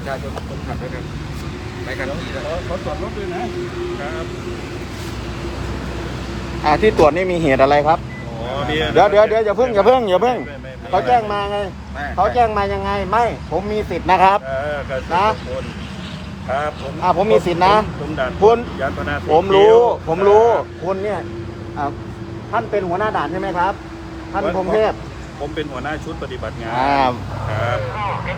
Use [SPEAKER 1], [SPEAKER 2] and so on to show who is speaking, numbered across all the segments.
[SPEAKER 1] ประชาชนคนขับด้วยกันไปกันที่
[SPEAKER 2] ขอขอตรวจรถด้วยนะครับ
[SPEAKER 3] อ่าที่ตรวจนี่มีเหตุอะไรครับ
[SPEAKER 2] อ๋อนี่
[SPEAKER 3] เดี๋ยวเดี๋ยวเดี๋ยวอย่าเพิ่งอย่าเพิ่งอย่าเพิ่ง
[SPEAKER 2] ไม่ไม่ไม่
[SPEAKER 3] เขาแจ้งมาไง
[SPEAKER 1] ไม่
[SPEAKER 3] เขาแจ้งมายังไงไม่ ผมมีสิทธิ์นะครับ
[SPEAKER 2] เออก็
[SPEAKER 3] นะ
[SPEAKER 2] คนครับผม
[SPEAKER 3] อ่าผมมีสิทธินะ
[SPEAKER 2] ผมด่าน
[SPEAKER 3] คุณ
[SPEAKER 2] ยานพาหนะ
[SPEAKER 3] ผมรู้
[SPEAKER 2] สี
[SPEAKER 3] ผมรู้คุณเนี่ยอ่าท่านเป็นหัวหน้าด่านใช่ไหมครับ ท่านพงเทพ
[SPEAKER 2] ผมเป็นหัวหน้าชุดปฏิบัติงาน
[SPEAKER 3] อ่า
[SPEAKER 2] ครับ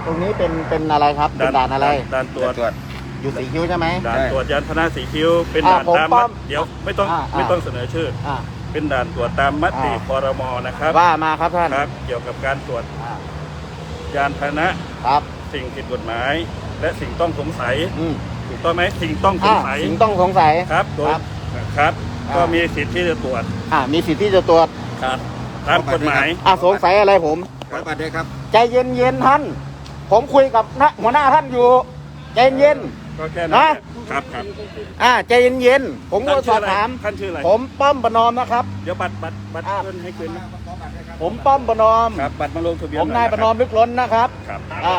[SPEAKER 3] ตรงนี้เป็นเป็นอะไรครับเป็นด่านอะไร
[SPEAKER 2] ด่านตรวจ
[SPEAKER 1] ตรวจ
[SPEAKER 3] อยู่สีคิ้วใช่ไหม
[SPEAKER 2] ด่านตรวจยานพาหนะสีคิ้วเป็น
[SPEAKER 3] อ่า
[SPEAKER 2] ด่าน
[SPEAKER 3] ผม
[SPEAKER 2] ตาม
[SPEAKER 3] ป้
[SPEAKER 2] มั
[SPEAKER 3] อ
[SPEAKER 2] ด
[SPEAKER 3] ม
[SPEAKER 2] เดี๋ยวไม่ต้อง
[SPEAKER 3] อ่าอ่า
[SPEAKER 2] ไม่ต้องเสนอชื่อ
[SPEAKER 3] อ่า
[SPEAKER 2] เป็นด่านตรวจตามมติ
[SPEAKER 3] อ่า
[SPEAKER 2] คอรมอนะครับ
[SPEAKER 3] ว่ามาครับท่าน
[SPEAKER 2] ครับ เกี่ยวกับการตรวจ
[SPEAKER 3] อ่ายา
[SPEAKER 2] นพาหนะครับสิ่งผิดกฎหมาย และสิ่งต้องสงสัย
[SPEAKER 3] อืม
[SPEAKER 2] ถูกต้องไหมสิ่งต้องส
[SPEAKER 3] อ่าง
[SPEAKER 2] สัย
[SPEAKER 3] สิ่งต้องสงสัย
[SPEAKER 2] ครับโดย
[SPEAKER 3] ครับ
[SPEAKER 2] ครับ
[SPEAKER 3] อ่า
[SPEAKER 2] ก็มีสิทธิ์ที่จะตรวจ
[SPEAKER 3] อ่ามีสิทธิ์ที่จะตรวจ
[SPEAKER 2] ครับ ตามกฎหมาย
[SPEAKER 3] อ่าสงสัยอะไรผม
[SPEAKER 1] ขอบัตรด้วยครับ
[SPEAKER 3] ใจเย็นเย็นๆท่าน ผมคุยกับนะหัวหน้าท่านอยู่ ใจเย็น
[SPEAKER 2] ก็แค่นั้น
[SPEAKER 3] นะ
[SPEAKER 2] ครับครับ
[SPEAKER 3] ๆอ่าใจเย็นเย็นๆผมก็สอบถาม
[SPEAKER 2] ท่านชื่ออะไร
[SPEAKER 3] ผมป้อมประนอมนะครับ
[SPEAKER 2] เดี๋ยวบัตรบัตรบัตร
[SPEAKER 3] อ่า
[SPEAKER 2] เพิ่นให้คืนนะ
[SPEAKER 3] ผมป้อมประนอม
[SPEAKER 2] ครับบัตรมาลงทะเบียน
[SPEAKER 3] ผมนายประนอมลึกล้นนะครับ
[SPEAKER 2] ครับ
[SPEAKER 3] อ่า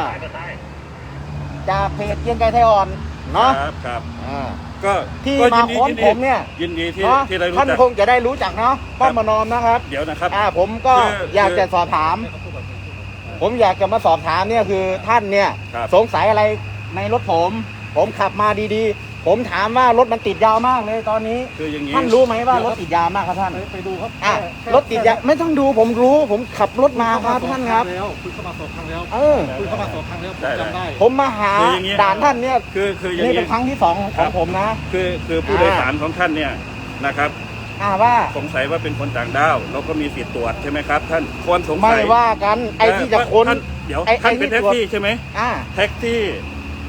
[SPEAKER 3] จากเพจเกรียงไกรไทยอ่อน เนาะ
[SPEAKER 2] ครับครับ
[SPEAKER 3] อ่า
[SPEAKER 2] ก็
[SPEAKER 3] ที่
[SPEAKER 2] ก็
[SPEAKER 3] มา
[SPEAKER 2] ยิดี
[SPEAKER 3] ค้น
[SPEAKER 2] ยิดี
[SPEAKER 3] ผมเนี่ย
[SPEAKER 2] ยินดีที่
[SPEAKER 3] เนาะ
[SPEAKER 2] ที่ได้รู้
[SPEAKER 3] ท่าน
[SPEAKER 2] จัก
[SPEAKER 3] คงจะได้รู้จักเนาะป้อมประนอมนะครับ
[SPEAKER 2] เดี๋ยวนะครับ
[SPEAKER 3] อ่าผมก็
[SPEAKER 2] คือ
[SPEAKER 3] อยากจะสอบถาม ผมอยากจะมาสอบถามเนี่ยคือท่านเนี่ย
[SPEAKER 2] ครับ
[SPEAKER 3] สงสัยอะไรในรถผม ผมขับมาดีๆ ผมถามว่ารถมันติดยาวมากเลยตอนนี้
[SPEAKER 2] คืออย่างนี้
[SPEAKER 3] ท่านรู้ไหมว่ารถติดยาวมากครับท่าน
[SPEAKER 4] ไปดูครับ
[SPEAKER 3] อะรถติดยาวไม่ต้องดูผมรู้ผมขับรถมาครับท่านครับ
[SPEAKER 4] แล้วคุณเข้ามาสอบครั้งแล้ว
[SPEAKER 3] เออ
[SPEAKER 4] คุณเข้ามาสอบครั้งแล้วผมจำได้
[SPEAKER 3] ผมมาหา
[SPEAKER 2] คืออย่างนี้
[SPEAKER 3] ด่านท่านเนี่ย
[SPEAKER 2] คือคืออย่าง
[SPEAKER 3] นี่
[SPEAKER 2] นี้
[SPEAKER 3] เป็นครั้งที่สองข
[SPEAKER 2] ครั
[SPEAKER 3] อง
[SPEAKER 2] บ
[SPEAKER 3] ผมนะ
[SPEAKER 2] คือคือผู้โดยสารของท่านเนี่ยนะครับ
[SPEAKER 3] อ่าว่า
[SPEAKER 2] สงสัยว่าเป็นคนต่างด้าวเราก็มีสิทธิ์ตรวจใช่ไหมครับ ท่านคนสง
[SPEAKER 3] ไม่
[SPEAKER 2] สัย
[SPEAKER 3] ว่ากันไอ้ที่จะค้น
[SPEAKER 2] ท่านเดี๋ยว
[SPEAKER 3] ไอ้ไอ้
[SPEAKER 2] ท่านเป็น
[SPEAKER 3] ที่
[SPEAKER 2] แท็ก
[SPEAKER 3] ตรวจ
[SPEAKER 2] ซี่ใช่ไหม
[SPEAKER 3] อ่า
[SPEAKER 2] แท็กซี่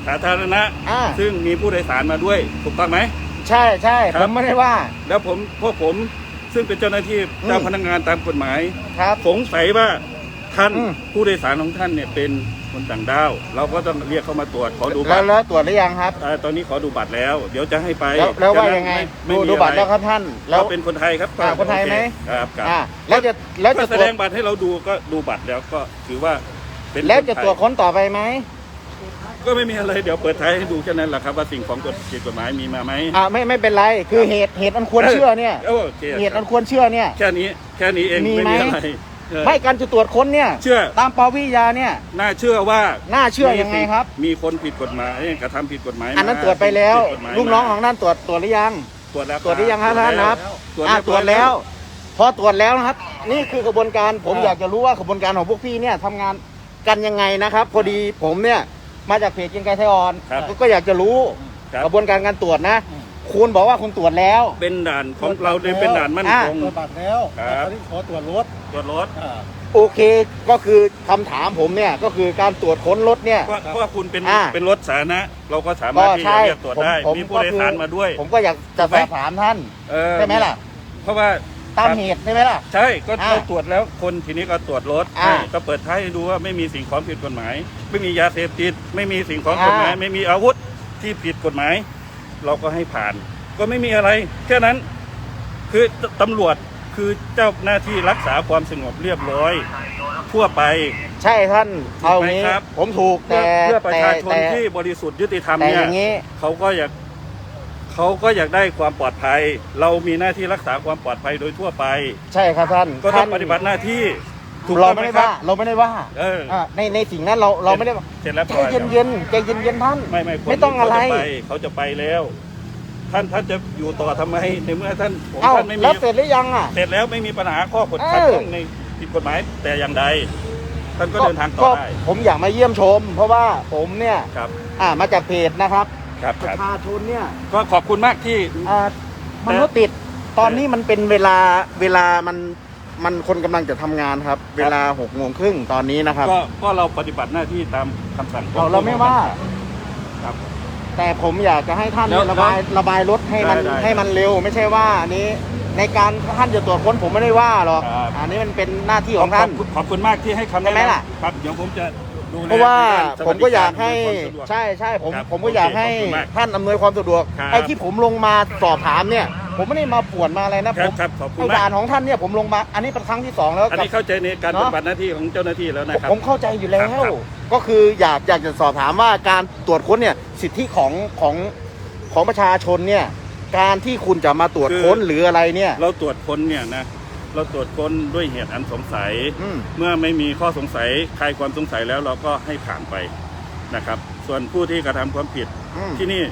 [SPEAKER 2] สาธารณะ
[SPEAKER 3] อ่า
[SPEAKER 2] ซึ่งมีผู้โดยสารมาด้วยถูกต้องไหม
[SPEAKER 3] ใช่ใช่
[SPEAKER 2] ครับ
[SPEAKER 3] ผมไม่ได้ว่า
[SPEAKER 2] แล้วผมพวกผมซึ่งเป็นเจ้าหน้าที่
[SPEAKER 3] อืม
[SPEAKER 2] เจ้าพนักงานตามกฎหมาย
[SPEAKER 3] ครับ
[SPEAKER 2] สงสัยว่าท่าน
[SPEAKER 3] อืม
[SPEAKER 2] ผู้โดยสารของท่านเนี่ยเป็นคนต่างด้าว เราก็ต้องเรียกเข้ามาตรวจขอดู
[SPEAKER 3] แล้
[SPEAKER 2] บั
[SPEAKER 3] ว
[SPEAKER 2] ตร
[SPEAKER 3] แล้วตรวจหรือยังครับ
[SPEAKER 2] เอ่อตอนนี้ขอดูบัตรแล้ว เดี๋ยวจะให้ไป
[SPEAKER 3] แล้วแล้วว่ายังไง
[SPEAKER 2] ไม่
[SPEAKER 3] ดู
[SPEAKER 2] ไม่มี
[SPEAKER 3] ดูบัตร
[SPEAKER 2] อะไร
[SPEAKER 3] แล้วครับท่านแล้
[SPEAKER 2] เรา
[SPEAKER 3] ว
[SPEAKER 2] เป็นคนไทยครับ
[SPEAKER 3] อ่าคนไทยไหม
[SPEAKER 2] โอเคครับครับ
[SPEAKER 3] อ่าแล้วจะแล้ว
[SPEAKER 2] ก็
[SPEAKER 3] จะ
[SPEAKER 2] แส
[SPEAKER 3] ตรว
[SPEAKER 2] ด
[SPEAKER 3] จ
[SPEAKER 2] งบัตรให้เราดูก็ดูบัตรแล้วก็ถือว่าเป็น
[SPEAKER 3] แล้วจะ
[SPEAKER 2] คนไทย
[SPEAKER 3] ตรวจค้นต่อไปไหม
[SPEAKER 2] ก็ไม่มีอะไรเดี๋ยวเปิดท้ายให้ดูแค่นั้นแหละครับว่าสิ่งของกฎผิดกฎหมายมีมาไหม
[SPEAKER 3] อ่าไม่ไม่เป็นไรคือเหตุเหตุอันควรเชื่อเนี่ย
[SPEAKER 2] โอเค
[SPEAKER 3] เหตุอันควรเชื่อเนี่ย
[SPEAKER 2] แค่นี้แค่นี้เอง
[SPEAKER 3] มี
[SPEAKER 2] ไม่
[SPEAKER 3] ไหม
[SPEAKER 2] มีอะไรเออ
[SPEAKER 3] ไม่การจะตรวจค้นเนี่ย
[SPEAKER 2] เชื่อ
[SPEAKER 3] ตามปวิยาเนี่ย
[SPEAKER 2] น่าเชื่อว่า
[SPEAKER 3] น่าเชื่อยังไงครับ
[SPEAKER 2] มีคนผิดกฎหมายกระทำผิดกฎหมาย
[SPEAKER 3] อันนั้น
[SPEAKER 2] มา
[SPEAKER 3] ตรวจไปแล้ว
[SPEAKER 2] ผิดกฎหมาย
[SPEAKER 3] ลูกน้อง
[SPEAKER 2] มา
[SPEAKER 3] ของท่านตรวจตรวจหรือยัง
[SPEAKER 2] ตรวจแล้ว
[SPEAKER 3] ตรวจหรือยังครับ
[SPEAKER 2] ตวจ
[SPEAKER 3] ท่านครับ
[SPEAKER 2] ตรวจ
[SPEAKER 3] อ่า
[SPEAKER 2] เรียบ
[SPEAKER 3] ตร
[SPEAKER 2] ร้
[SPEAKER 3] ว
[SPEAKER 2] อ
[SPEAKER 3] จ
[SPEAKER 2] ย
[SPEAKER 3] แล้ว พอตรวจแล้วนะครับ นี่คือกระบวนการผมอยากจะรู้ว่ากระบวนการของพวกพี่เนี่ยทำงานกันยังไงนะครับ พอดีผมเนี่ย มาจากเพจเกรียงไกรไทยออน
[SPEAKER 2] ครับ
[SPEAKER 3] ก็ก็อยากจะรู้
[SPEAKER 2] ครับ
[SPEAKER 3] กระบวนการการตรวจนะคุณบอกว่าคุณตรวจแล้ว
[SPEAKER 2] เป็นด่านของเราเนี่ยเป็นด่านมั่น
[SPEAKER 3] อ่า
[SPEAKER 2] คง
[SPEAKER 4] ตรวจบัตรแล้ว
[SPEAKER 2] ครับ
[SPEAKER 4] ตอนนี้ขอตรวจรถ
[SPEAKER 2] ตรวจรถ
[SPEAKER 4] อ่า
[SPEAKER 3] โอเคก็คือคำถามผมเนี่ยก็คือการตรวจค้นรถเนี่ย
[SPEAKER 2] เพราะเพราะว่าคุณเป็น
[SPEAKER 3] อ่า
[SPEAKER 2] เป็นรถสาธารณะเราก็สามาร
[SPEAKER 3] ก็
[SPEAKER 2] ถที่จะ
[SPEAKER 3] ใช่
[SPEAKER 2] เรียกตรวจได้
[SPEAKER 3] ผม
[SPEAKER 2] มีผู้โดยสารมาด้วย
[SPEAKER 3] ผมก็อยากจะสอบถามท่าน
[SPEAKER 2] เออ
[SPEAKER 3] ใช่ไหมล่ะ
[SPEAKER 2] เพราะว่า
[SPEAKER 3] ตามเหตุใช่ไหมล่ะ
[SPEAKER 2] ใช่ก็
[SPEAKER 3] อ่า
[SPEAKER 2] เราตรวจแล้วคนทีนี้ก็ตรวจรถ
[SPEAKER 3] อ่า
[SPEAKER 2] ให้ก็เปิดท้ายให้ดูว่าไม่มีสิ่งของผิดกฎหมาย ไม่มียาเสพติดไม่มีสิ่งของ
[SPEAKER 3] อ่าก
[SPEAKER 2] ฎหมายไม่มีอาวุธที่ผิดกฎหมาย เราก็ให้ผ่าน ก็ไม่มีอะไรแค่นั้นคือตำรวจคือเจ้าหน้าที่รักษาความสงบเรียบร้อย ทั่วไป
[SPEAKER 3] ใช่ท่านเอางี้
[SPEAKER 2] ถูกไหมครับ
[SPEAKER 3] ผมถูก
[SPEAKER 2] เพื่อ
[SPEAKER 3] แต่
[SPEAKER 2] เพื่อประ
[SPEAKER 3] แต่
[SPEAKER 2] ชาชน
[SPEAKER 3] แต่
[SPEAKER 2] ที่บริสุทธิ์ยุติธรรม
[SPEAKER 3] แต่
[SPEAKER 2] เนี่
[SPEAKER 3] อยย่างนี้
[SPEAKER 2] เขาก็อยาก เขาก็อยากได้ความปลอดภัย เรามีหน้าที่รักษาความปลอดภัยโดยทั่วไป
[SPEAKER 3] ใช่ครับท่าน
[SPEAKER 2] ก็ต้อ
[SPEAKER 3] ท่างน
[SPEAKER 2] ปฏิบัติหน้าที่ถูก
[SPEAKER 3] เรา
[SPEAKER 2] ต้อง
[SPEAKER 3] ไม่
[SPEAKER 2] ไหม
[SPEAKER 3] ได้
[SPEAKER 2] ครั
[SPEAKER 3] ว่า
[SPEAKER 2] บ
[SPEAKER 3] เราไม่ได้ว่า
[SPEAKER 2] เออ
[SPEAKER 3] อ่าในในสิ่งนั้นเราเราไม่ได้ว่า
[SPEAKER 2] เสร็จแล้ว
[SPEAKER 3] ใจ
[SPEAKER 2] ปล่อย
[SPEAKER 3] เย็นเย็นๆใจเย็นเย็นๆท่าน
[SPEAKER 2] ไม่ไม่คน
[SPEAKER 3] ไม่ต้องอะไร
[SPEAKER 2] เขาจปเขาจะไปแล้ว ท่านท่านจะอยู่ต่อทำไมในเมื่อท่านผม
[SPEAKER 3] เอ้า
[SPEAKER 2] ท่านไม่มี
[SPEAKER 3] แล้วเสร็จหรือยังอะ
[SPEAKER 2] เสร็จแล้วไม่มีปัญหาข้อกฎ
[SPEAKER 3] เออ
[SPEAKER 2] ขัดข้องในผิดกฎหมายแต่อย่างใด ท่านก็เดินทางต่อได้
[SPEAKER 3] ผมอยากมาเยี่ยมชม เพราะว่าผมเนี่ย
[SPEAKER 2] ครับ
[SPEAKER 3] อ่ามาจากเพจนะครับ
[SPEAKER 2] ครับ
[SPEAKER 3] ป
[SPEAKER 2] ครั
[SPEAKER 3] ระ
[SPEAKER 2] บ
[SPEAKER 3] ชาชนเนี่ย
[SPEAKER 2] ก็ขอบคุณมากที่
[SPEAKER 3] อ่ามันรถติดตอนนี้มันเป็นเวลาเวลามันมันคนกำลังจะทำงานครับ เวลาหกโมงครึ่งตอนนี้นะครับ
[SPEAKER 2] ก็ก็เราปฏิบัติหน้าที่ตามคำสั่งของ
[SPEAKER 3] เราเราไม่ว่า
[SPEAKER 2] ครับ
[SPEAKER 3] แต่ผมอยากจะให้ท่าน
[SPEAKER 2] แล้ว
[SPEAKER 3] ระบายระบายรถให้มัน
[SPEAKER 2] ได้ได้
[SPEAKER 3] ให้มันเร็ว ไม่ใช่ว่าอันนี้ในการท่านจะตรวจค้นผมไม่ได้ว่าหรอก
[SPEAKER 2] ครับ
[SPEAKER 3] อันนี้มันเป็นหน้าที่ของ
[SPEAKER 2] ข
[SPEAKER 3] ท่า
[SPEAKER 2] อนบคุณขอบคุณมากที่ให้คำ
[SPEAKER 3] ใช่ไหม
[SPEAKER 2] แนะนำ
[SPEAKER 3] ล่ะ
[SPEAKER 2] ครับเดี๋ยวผมจะ ดูแล
[SPEAKER 3] เพราะว่า
[SPEAKER 2] ในด้น
[SPEAKER 3] ผมก็อยากให้
[SPEAKER 2] สวัสดิการอำนวยความสะดวก
[SPEAKER 3] ใช่ใช่ผม
[SPEAKER 2] ครับ
[SPEAKER 3] ผมก็อยากให้
[SPEAKER 2] โอเคขอบคุณมาก
[SPEAKER 3] ท่านอำนวยความสะดวก
[SPEAKER 2] ครับ
[SPEAKER 3] ไอ้ที่ผมลงมาสอบถามเนี่ย ผมไม่ได้มาป่วนมาอะไรนะ
[SPEAKER 2] ค
[SPEAKER 3] ผ
[SPEAKER 2] รับ
[SPEAKER 3] ม
[SPEAKER 2] ครับขอบคุณ
[SPEAKER 3] ไอ้
[SPEAKER 2] มาก
[SPEAKER 3] ด่านของท่านเนี่ยผมลงมาอันนี้เป็นครั้งที่สองแล้ว
[SPEAKER 2] อัน
[SPEAKER 3] กับ
[SPEAKER 2] นี้เข้าใจในการ
[SPEAKER 3] เน
[SPEAKER 2] ป
[SPEAKER 3] อะ
[SPEAKER 2] ฏิบัติหน้าที่ของเจ้าหน้าที่แล้วนะครับ
[SPEAKER 3] ผมเข้าใจอยู่แล้
[SPEAKER 2] ครั
[SPEAKER 3] ว
[SPEAKER 2] บครับ
[SPEAKER 3] ก็คืออยากอยากจะสอบถามว่าการตรวจค้นเนี่ยสิทธิของของของประชาชนเนี่ยการที่คุณจะมาตรวจค้นหรืออะไรเนี่ย
[SPEAKER 2] เราตรวจค้นเนี่ยนะ เราตรวจค้นด้วยเหตุอันสงสัย
[SPEAKER 3] อืม
[SPEAKER 2] เมื่อไม่มีข้อสงสัยคลายความสงสัยแล้วเราก็ให้ผ่านไปนะครับ ส่วนผู้ที่กระทำความผิด
[SPEAKER 3] อืม
[SPEAKER 2] ที่นี่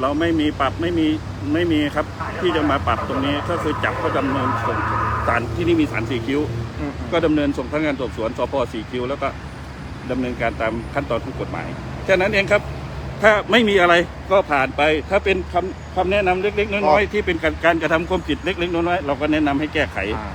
[SPEAKER 2] เราไม่มีปรับไม่มีไม่มีครับที่จะมาปรับตรงนี้ก็คือจับก็ดำเนินส่งศาลที่นี่มีศาลสี่คิ้ว
[SPEAKER 3] อืม
[SPEAKER 2] ก็ดำเนินส่งพนักงานสอบสวนสพสี่คิ้วแล้วก็ดำเนินการตามขั้นตอนของกฎหมายแค่นั้นเองครับ ถ้าไม่มีอะไรก็ผ่านไป ถ้าเป็นคำคำแนะนำเล็กๆน้อยๆที่เป็นการการกระทำความผิดเล็กๆน้อยๆเราก็แนะนำให้แก้ไข
[SPEAKER 3] อ่า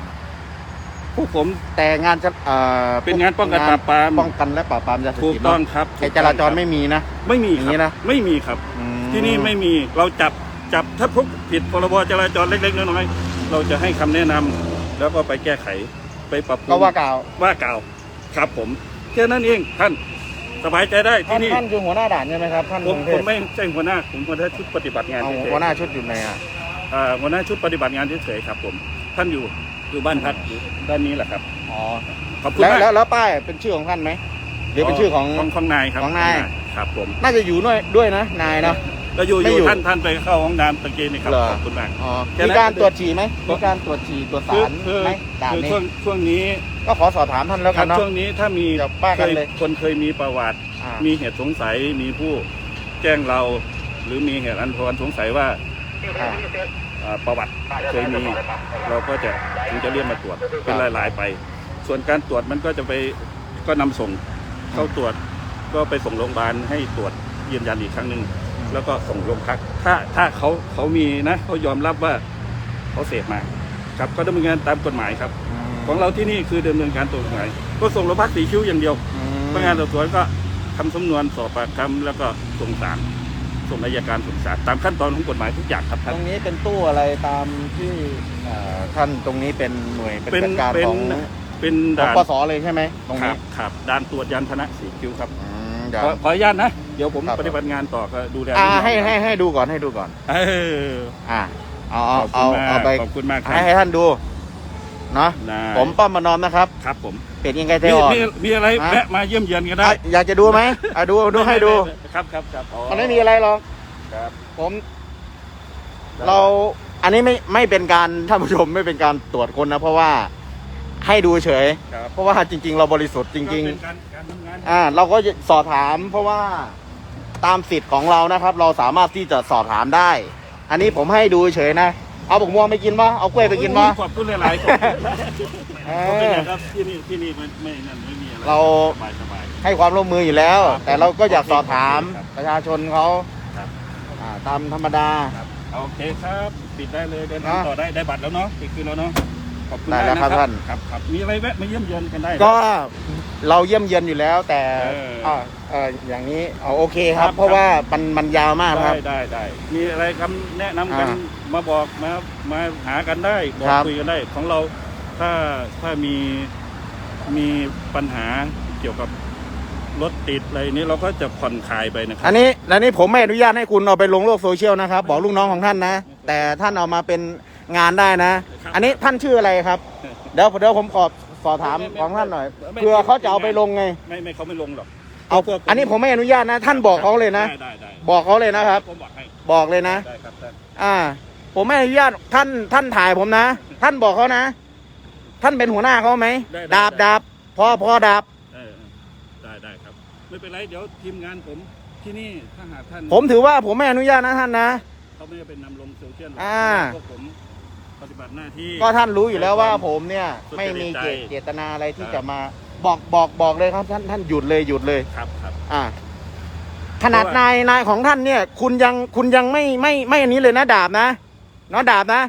[SPEAKER 2] พวกผม
[SPEAKER 3] แต่งานจะเอ่อ
[SPEAKER 2] เป็นงานป้องกันปราบปราม
[SPEAKER 3] ป้องกันและปราบปรามยาเสพ
[SPEAKER 2] ถูก
[SPEAKER 3] ติด
[SPEAKER 2] ต้อง
[SPEAKER 3] เนาะ
[SPEAKER 2] ครับ
[SPEAKER 3] ไอ้จราจรไม่มีนะ
[SPEAKER 2] ไม่มี
[SPEAKER 3] อย่าง
[SPEAKER 2] ค
[SPEAKER 3] นี้
[SPEAKER 2] รับ
[SPEAKER 3] นะ
[SPEAKER 2] ไม่มีครับ
[SPEAKER 3] อืม
[SPEAKER 2] ที่นี่ไม่มีเราจับจับถ้าพบผิดพรบจราจรเล็กๆน้อยๆเราจะให้คำแนะนำแล้วก็ไปแก้ไขไปปรับปรุง
[SPEAKER 3] ก็ว่ากล่าว
[SPEAKER 2] ว่ากล่าวครับผมแค่นั้นเองท่าน สบายใจได้
[SPEAKER 3] ท่า
[SPEAKER 2] ที่
[SPEAKER 3] น
[SPEAKER 2] นี่
[SPEAKER 3] ท่านคือหัวหน้าด่านใช่ไหมครับท่าน
[SPEAKER 2] ผม
[SPEAKER 3] กรุงเท
[SPEAKER 2] ผ
[SPEAKER 3] พ
[SPEAKER 2] มไม่ใช่หัวหน้าผมหัวหน้าชุดปฏิบัติงาน
[SPEAKER 3] เอา
[SPEAKER 2] เฉย
[SPEAKER 3] หัวหน้าชุดอยู่ไหนอะ
[SPEAKER 2] ๆอ่าหัวหน้าชุดปฏิบัติงานเฉยๆครับผม ท่านอยู่อยู่บ้านพักอยู่ด้านนี้แหละครับ
[SPEAKER 3] อ๋อ
[SPEAKER 2] ขอบคุณ
[SPEAKER 3] แล้ว
[SPEAKER 2] มาก
[SPEAKER 3] แล้วแล้วป้ายเป็นชื่อของท่านไหมหรือเป็นชื่อของ
[SPEAKER 2] ของของนายครับ
[SPEAKER 3] ของนาย
[SPEAKER 2] ครับผม
[SPEAKER 3] น่าจะอยู่ด้วยด้วยนะนายเนาะ
[SPEAKER 2] ก็อยู่
[SPEAKER 3] ไม่
[SPEAKER 2] อ
[SPEAKER 3] อยู่
[SPEAKER 2] ยู่ ท่านท่านไปเข้าห้องน้ำตะกี้นี่ครับ
[SPEAKER 3] เหรอ
[SPEAKER 2] ขอบคุณมาก
[SPEAKER 3] อ๋อ
[SPEAKER 2] แค่
[SPEAKER 3] มี
[SPEAKER 2] นั้น
[SPEAKER 3] การตรวจฉี่ไหมมีการตรวจฉี่ตรวจ
[SPEAKER 2] คือ
[SPEAKER 3] สาร
[SPEAKER 2] คือ
[SPEAKER 3] ไหมด่าน
[SPEAKER 2] คือ
[SPEAKER 3] นี้
[SPEAKER 2] ช่วงช่วงนี้
[SPEAKER 3] ก็ขอสอบถามท่านแล้ว
[SPEAKER 2] ค
[SPEAKER 3] กั
[SPEAKER 2] รั
[SPEAKER 3] น
[SPEAKER 2] บ
[SPEAKER 3] เนาะ
[SPEAKER 2] ช่วงนี้ถ้ามี
[SPEAKER 3] เดี๋ยวป้ากัน
[SPEAKER 2] เคย
[SPEAKER 3] เลย
[SPEAKER 2] คนเคยมีประวัติ
[SPEAKER 3] อ่า
[SPEAKER 2] มีเหตุสงสัยมีผู้แจ้งเรา หรือมีเหตุอันควรสงสัยว่า
[SPEAKER 3] อ่า
[SPEAKER 2] อ่าประวัติเคยมีเราก็จะถึงจะเรียกมาตรวจเป็นรายๆไป ส่วนการตรวจมันก็จะไปก็นำส่งเข้าตรวจก็ไปส่งโรงพยาบาลให้ตรวจยืนยันอีกครั้งหนึ่ง แล้วก็ส่งโรงพัก ถ้าถ้าเขาเขามีนะเขายอมรับว่าเขาเสพมาครับก็ดำเนินการตามกฎหมายครับ ของเราที่นี่คือดำเนินการตามกฎหมาย ก็ส่งโรงพักสีคิ้วอย่างเดียว
[SPEAKER 3] อืม
[SPEAKER 2] พนักงานสอบสวนก็ทำสำนวนสอบปากคำแล้วก็ส่งศาลส่งอายการส่งศาลตามขั้นตอนของกฎหมายทุกอย่างครับ
[SPEAKER 3] ต
[SPEAKER 2] ท่าน
[SPEAKER 3] รงนี้เป็นตู้อะไรตามที่เอ่อท่านตรงนี้เป็นหน่วยเป็น
[SPEAKER 2] เป็น
[SPEAKER 3] กิจการ
[SPEAKER 2] เป็น
[SPEAKER 3] ของ
[SPEAKER 2] เป็น
[SPEAKER 3] ของ
[SPEAKER 2] ด่าน
[SPEAKER 3] ปสเลยใช่ไหมตรง
[SPEAKER 2] ครั
[SPEAKER 3] นี้
[SPEAKER 2] บครับด่านตรวจยานพาหนะสีคิ้วครับ
[SPEAKER 3] อืมเดี๋ยว
[SPEAKER 2] ขอขออนุญาตนะ เดี๋ยวผม
[SPEAKER 3] ครับ
[SPEAKER 2] ปฏิบัติงานต่อก็ดูแล
[SPEAKER 3] อ่า
[SPEAKER 2] ลูกน้อง
[SPEAKER 3] ให้ให้ให้ดูก่อนให้ดูก่อน
[SPEAKER 2] เออ
[SPEAKER 3] อ่าเอา
[SPEAKER 2] ข
[SPEAKER 3] เอา
[SPEAKER 2] อบคุณ
[SPEAKER 3] เอา
[SPEAKER 2] มาก
[SPEAKER 3] เอาไป
[SPEAKER 2] ขอบคุณมากครั
[SPEAKER 3] ให้ให้ท่านดูเนาะ
[SPEAKER 2] ได้
[SPEAKER 3] ผมป้อมมานอมนะครับ
[SPEAKER 2] ครับผม
[SPEAKER 3] เป็ดยังไงเท
[SPEAKER 2] มี
[SPEAKER 3] อ่อน
[SPEAKER 2] มีมีอะไร
[SPEAKER 3] ฮะ
[SPEAKER 2] แวะมาเยี่ยมเยียนกันได้
[SPEAKER 3] อะอยากจะดูไหมอะดูดูให้ดู
[SPEAKER 2] ครับครับครับอ๋อ
[SPEAKER 3] มันไม่มีอะไรหรอก
[SPEAKER 2] ครับ
[SPEAKER 3] ผมเราอันนี้ไม่ไม่เป็นการท่านผู้ชมไม่เป็นการตรวจคนนะ เพราะว่าให้ดูเฉย
[SPEAKER 2] ครับ
[SPEAKER 3] เพราะว่าจริง ๆ เราบริสุทธิ์จริง
[SPEAKER 2] ก็เป็นการการทำงาน
[SPEAKER 3] ๆ อ่า เราก็จะสอบถาม เพราะว่า ตามสิทธิ์ของเรานะครับ เราสามารถที่จะสอบถามได้ อันนี้ผมให้ดูเฉยนะ เอาบกม่วงไปกินปะเอากล้วยไปกินปะ
[SPEAKER 2] ขอบคุณหลายๆขอบคุณ
[SPEAKER 3] เอ
[SPEAKER 2] ขอบคุณ
[SPEAKER 3] อ
[SPEAKER 2] นะครับที่นี่ที่นี่ไม่ไม่นั่นไม่มีอะไร
[SPEAKER 3] เรา
[SPEAKER 2] สบายสบาย
[SPEAKER 3] ให้ความร่วมมืออยู่แล้ว
[SPEAKER 2] ครับ
[SPEAKER 3] แต่เราก็อยากสอบถาม
[SPEAKER 2] ครับ
[SPEAKER 3] ประชาชนเขา
[SPEAKER 2] ครับ
[SPEAKER 3] อ่าตามธรรมดา
[SPEAKER 2] ครับโอเคครับ ปิดได้เลยเดิน
[SPEAKER 3] นะ
[SPEAKER 2] ต่อได้ได้บัตรแล้วเนาะติดคืนแล้วเนาะ ขอบคุณ
[SPEAKER 3] ได้
[SPEAKER 2] มาก
[SPEAKER 3] แล้ว
[SPEAKER 2] นะครับ
[SPEAKER 3] ท่าน
[SPEAKER 2] ครับครับมีอะไรแวะมาเยี่ยมเยียนกันได้นะ
[SPEAKER 3] ก็เราเยี่ยมเยียนอยู่แล้ว แต่
[SPEAKER 2] เอออ่า
[SPEAKER 3] เอออย่างนี้เอาโอเคครับ
[SPEAKER 2] ครับ
[SPEAKER 3] เพราะว่ามันมันยาวมากค
[SPEAKER 2] ได้
[SPEAKER 3] รับ
[SPEAKER 2] ได้ได้มีอะไรคำแนะนำกัน
[SPEAKER 3] อ่า
[SPEAKER 2] มาบอกมามาหากันได้บอก
[SPEAKER 3] ครับ
[SPEAKER 2] คุยกันได้ของเราถ้าถ้ามีมีปัญหาเกี่ยวกับรถติดอะไรนี้เราก็จะผ่อนคลายไปนะครั
[SPEAKER 3] อันนี้อันนี้ผมไม่อนุญาตให้คุณเอาไปลงโลกโซเชียลนะครับ บอกลูกน้องของท่านนะ แต่ท่านเอามาเป็น งานได้นะอันนี้ท่านชื่ออะไรครับ เดี๋ยวเดี๋ยวผมขอสอบถามของท่านหน่อยเพื่อเขาจะเอาไปลงไง
[SPEAKER 2] ไม่ไม่เขาไม่ลงหรอก
[SPEAKER 3] เอา
[SPEAKER 2] พวก
[SPEAKER 3] อันนี้ผมไม่อนุญาตนะ ท่านบอกเขาเลยนะ
[SPEAKER 2] ได้ได้ได้
[SPEAKER 3] บอกเขาเลยนะครับ
[SPEAKER 2] ผมบอกให้
[SPEAKER 3] บอกเลยนะ
[SPEAKER 2] ได้ครับท่าน
[SPEAKER 3] อ่า ผมไม่อนุญาตท่านท่านถ่ายผมนะ ท่านบอกเขานะ ท่านเป็นหัวหน้าเขาไหมดาบดาบพอพอดาบ
[SPEAKER 2] เออได้ได้ครับ ไม่เป็นไรเดี๋ยวทีมงานผมที่นี่ถ้าหากท่าน
[SPEAKER 3] ผมถือว่าผมไม่อนุญาตนะท่านนะ
[SPEAKER 2] เขาไม่ได้เป็นนำลงโซเชียลหรก
[SPEAKER 3] อ่า
[SPEAKER 2] พวกผม ปฏิบัติหน้าที่
[SPEAKER 3] ก็ท่านรู้อยู่แล้วว่าผมเนี่ย
[SPEAKER 2] สุจริต
[SPEAKER 3] ไม่มีเจต
[SPEAKER 2] ใจ
[SPEAKER 3] เจตนาอะไรที่
[SPEAKER 2] ครับ
[SPEAKER 3] จะมาบอกบอกบอกเลยครับ ท่านท่านหยุดเลยหยุดเลย
[SPEAKER 2] ครับครับ
[SPEAKER 3] อ่า ขนาด
[SPEAKER 2] เพราะว่า
[SPEAKER 3] นายนายของท่านเนี่ย คุณยังคุณยังไม่ไม่ไม่อันนี้เลยนะดาบนะเนาะดาบนะ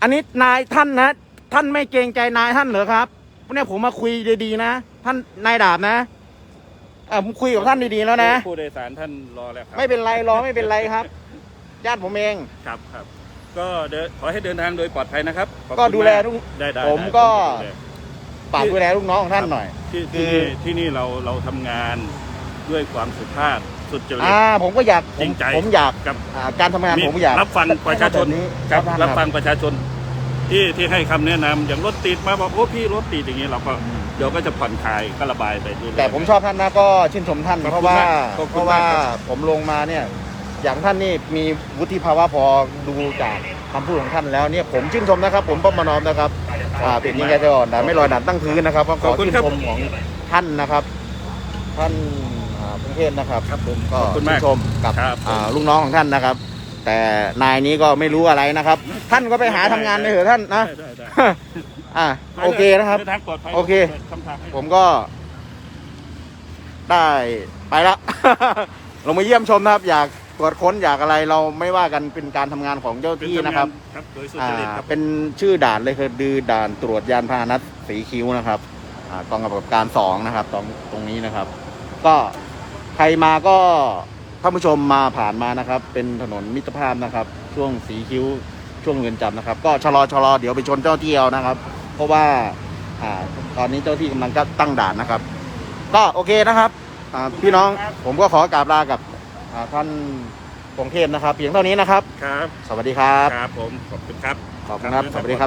[SPEAKER 3] อันนี้นายท่านนะ ท่านไม่เกรงใจนายท่านเหรอครับเนี่ยผมมาคุยดีๆนะท่านนายดาบนะอ่าผมคุยกับท่านดีๆแล้วนะ
[SPEAKER 2] ผู้โดยสารท่านรอแล้วครั
[SPEAKER 3] ไม่เป็นไรรอไม่เป็นไรครับ ญาติผมเอง
[SPEAKER 2] ครับครับ ก็เดินขอให้เดินทางโดยปลอดภัยนะครับขอบคุณ
[SPEAKER 3] ก็ดูแล
[SPEAKER 2] มาก
[SPEAKER 3] ทุก
[SPEAKER 2] ได้ได้
[SPEAKER 3] ผม
[SPEAKER 2] ได้
[SPEAKER 3] ก็
[SPEAKER 2] ดูแล
[SPEAKER 3] ฝากดูแลลูกน้องของท่านหน่อย
[SPEAKER 2] ที่
[SPEAKER 3] คื
[SPEAKER 2] ที่
[SPEAKER 3] อ
[SPEAKER 2] นี่ที่นี่เราเราทำงานด้วยความสุภาพสุจริต
[SPEAKER 3] อ่าผมก็อยากผ
[SPEAKER 2] จริ
[SPEAKER 3] ม
[SPEAKER 2] งใจ
[SPEAKER 3] ผมอยาก
[SPEAKER 2] กับ
[SPEAKER 3] อ่าการทำงานผมอยาก
[SPEAKER 2] รับฟังประชาชน
[SPEAKER 3] แบบนี้
[SPEAKER 2] ครับ
[SPEAKER 3] ท่าน
[SPEAKER 2] รับฟังประชาชน ที่ที่ให้คำแนะนำอย่างรถติดมาบอกโอ้พี่รถติดอย่างนี้เราก็เดี๋ยวก็จะผ่อนคลายก็ระบายไปเรื่อยๆ
[SPEAKER 3] แต่ผมชอบท่านนะก็ชื่นชมท่าน
[SPEAKER 2] ขอบคุณ
[SPEAKER 3] เพราะว่า
[SPEAKER 2] มากขอบคุณ
[SPEAKER 3] เพราะว่า
[SPEAKER 2] มากครับ
[SPEAKER 3] ผมลงมาเนี่ย อย่างท่านนี่มีวุฒิภาวะพอดูจากคำพูดของท่านแล้วเนี่ยผมชื่นชมนะครับผมป้อมมานอมนะครับอ่าเป็นยิงแกจะอ่อนนะไม่ลอยหนาตั้งพื้นนะครับก็ข
[SPEAKER 2] ข
[SPEAKER 3] อ
[SPEAKER 2] อบคุณ
[SPEAKER 3] ชื่น
[SPEAKER 2] ครับ
[SPEAKER 3] ชมของท่านนะครับ ท่านอ่ากรุงเทพนะครับ
[SPEAKER 2] ครับผม
[SPEAKER 3] ก็
[SPEAKER 2] ขอบคุณ
[SPEAKER 3] ชื่
[SPEAKER 2] มาก
[SPEAKER 3] นชมกับ
[SPEAKER 2] ครับ
[SPEAKER 3] อ่าลูกน้องของท่านนะครับ แต่นายนี้ก็ไม่รู้อะไรนะครับ ท่านก็ไปหาทำงานไปเถอะท่านนะ
[SPEAKER 2] ได้ได้
[SPEAKER 3] อ่าโอเคนะครับ
[SPEAKER 2] ดินทางปลอดภัย
[SPEAKER 3] โอเค
[SPEAKER 2] ทำทางให้
[SPEAKER 3] ผมก็ ได้ไปละลงมาเยี่ยมชมนะครับ อยากตร วจค้นอยากอะไรเราไม่ว่ากันเป็นการทำงานของเจ้าที่นะครับ
[SPEAKER 2] ครับโดยสุ
[SPEAKER 3] อ่า
[SPEAKER 2] จริตครับ
[SPEAKER 3] เป็นชื่อด่านเลยคือดือด่านตรวจยานพาหนะสีคิ้วนะครับอ่ากองกำกับการสองนะครับตรงตรงนี้นะครับ ก็ใครมาก็ท่านผู้ชมมาผ่านมานะครับ เป็นถนนมิตรภาพนะครับ ช่วงสีคิ้วช่วงเรือนจำนะครับ ก็ชะลอชะลอเดี๋ยวไปชนเจ้าที่เอานะครับ เพราะว่าอ่าตอนนี้เจ้าที่กำลังจะตั้งด่านนะครับ ก็โอเคนะครับอ่าพี่น้องผมก็ขอกราบลากับ อ่าท่านพงเทพนะครับเพียงเท่านี้นะครับ
[SPEAKER 2] ครับ
[SPEAKER 3] สวัสดีครับ
[SPEAKER 2] ครับผม ขอบคุณครับ
[SPEAKER 3] ขอบคุณครับ สวัสดีครับ